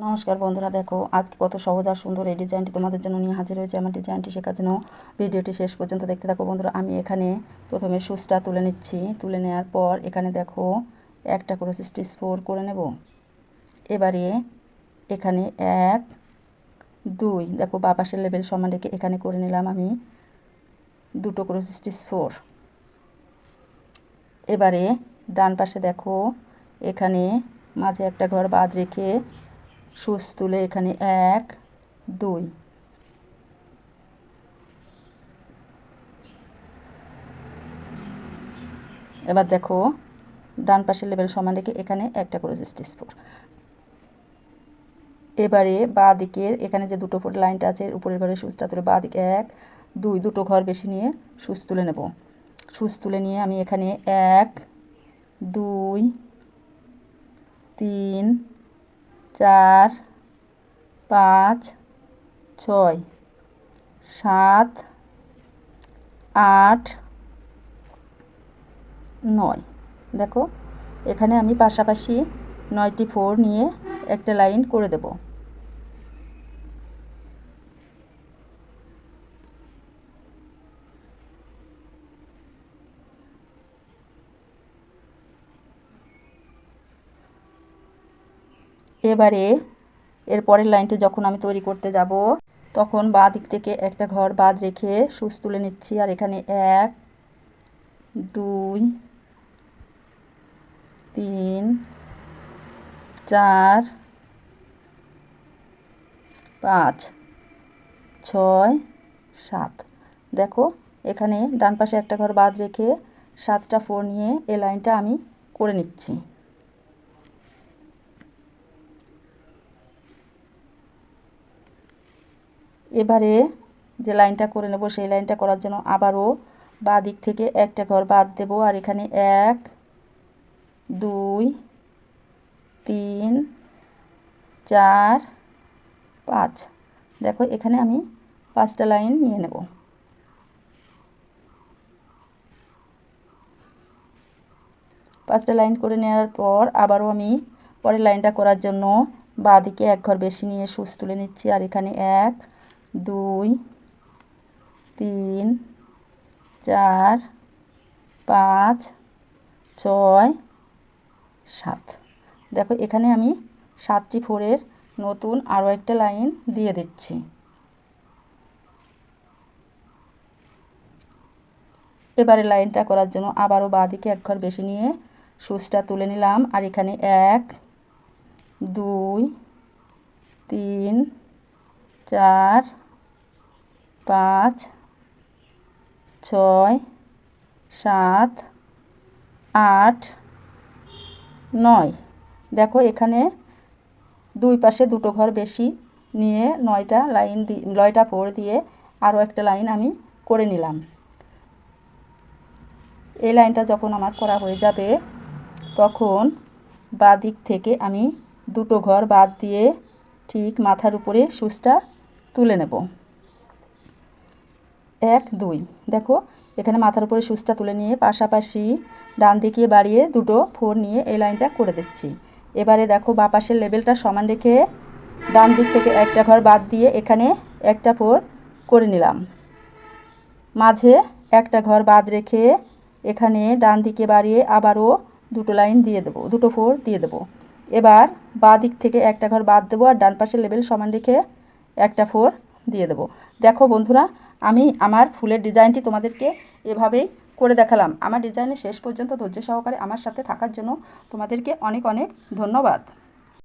নমস্কার বন্ধুরা, দেখো আজকে কত সহজ আর সুন্দর এই ডিজাইনটি তোমাদের জন্য নিয়ে হাজির হয়েছে আমার ডিজাইনটি শেখার জন্য। ভিডিওটি শেষ পর্যন্ত দেখতে থাকো বন্ধুরা, আমি এখানে প্রথমে সুচটা তুলে নিচ্ছি। তুলে নেওয়ার পর এখানে দেখো একটা করে স্টিচ ফোর করে নেব। এবারে এখানে এক, দুই, দেখো বা পাশের লেভেল সমান রেখে এখানে করে নিলাম আমি দুটো করে স্টিচ ফোর এবারে ডান পাশে দেখো এখানে মাঝে একটা ঘর বাদ রেখে সুচ তুলে এখানে এক, দুই। এবার দেখো, ডান পাশের লেভেল সমান রেখে এখানে একটা করে স্টিচ ফোর। এবারে বা দিকের, এখানে যে দুটো ফুট লাইনটা আছে, উপরের ঘরে সুচটা তুলে বা দিকে এক, দুই, দুটো ঘর বেশি নিয়ে সুচ তুলে নেব। সুচ তুলে নিয়ে আমি এখানে এক, দুই, তিন চার, পাঁচ, ছয়, সাত, আট, নয়। দেখো, এখানে আমি পাশাপাশি নয়টি ফোর নিয়ে একটা লাইন করে দেব। এবারে এর পরের লাইনটি যখন আমি তৈরি করতে যাব, তখন বাঁ দিক থেকে একটা ঘর বাদ রেখে সুচ তুলে নিচ্ছি। আর এখানে এক, দুই, তিন, চার, পাঁচ, ছয়, সাত। দেখো, এখানে ডান পাশে একটা ঘর বাদ রেখে সাতটা ফোর নিয়ে এই লাইনটা আমি করে নিচ্ছি। এবারে যে লাইনটা করে নেব, সেই লাইনটা করার জন্য আবারও বা দিক থেকে একটা ঘর বাদ দেব। আর এখানে এক, দুই, তিন, চার, পাঁচ। দেখো, এখানে আমি পাঁচটা লাইন নিয়ে নেব। পাঁচটা লাইন করে নেওয়ার পর আবারও আমি পরের লাইনটা করার জন্য বা দিকে এক ঘর বেশি নিয়ে সুচ তুলে নিচ্ছি। আর এখানে এক দুই, তিন, চার, পাঁচ, ছয়, সাত। দেখো, এখানে আমি সাতটি ফোরের নতুন আরও একটা লাইন দিয়ে দিচ্ছি। এবারে লাইনটা করার জন্য আবারও বাঁদিকে এক ঘর বেশি নিয়ে সুচটা তুলে নিলাম। আর এখানে এক, দুই, তিন, চার পাঁচ, ছয়, সাত, আট, নয়। দেখো এখানে দুই পাশে দুটো ঘর বেশি নিয়ে নয়টা লাইন দি, নয়টা ফোর দিয়ে আরও একটা লাইন আমি করে নিলাম। এই লাইনটা যখন আমার করা হয়ে যাবে, তখন বাঁ দিক থেকে আমি দুটো ঘর বাদ দিয়ে ঠিক মাথার উপরে সুচটা তুলে নেব। এক, দুই। দেখো, এখানে মাথার উপরে সুচটা তুলে নিয়ে পাশাপাশি ডান দিকে বাড়িয়ে দুটো ফোর নিয়ে এই লাইনটা করে দিচ্ছি। এবারে দেখো, বা পাশের লেভেলটা সমান রেখে ডান দিক থেকে একটা ঘর বাদ দিয়ে এখানে একটা ফোর করে নিলাম। মাঝে একটা ঘর বাদ রেখে এখানে ডান দিকে বাড়িয়ে আবারও দুটো লাইন দিয়ে দেবো, দুটো ফোর দিয়ে দেবো। এবার বা দিক থেকে একটা ঘর বাদ দেবো আর ডান পাশের লেভেল সমান রেখে একটা ফোর দিয়ে দেবো। দেখো বন্ধুরা আমার ফুলের ডিজাইনটি তোমাদেরকে এভাবেই করে দেখালাম। আমার ডিজাইনের শেষ পর্যন্ত ধৈর্য সহকারে আমার সাথে থাকার জন্য তোমাদেরকে অনেক অনেক ধন্যবাদ।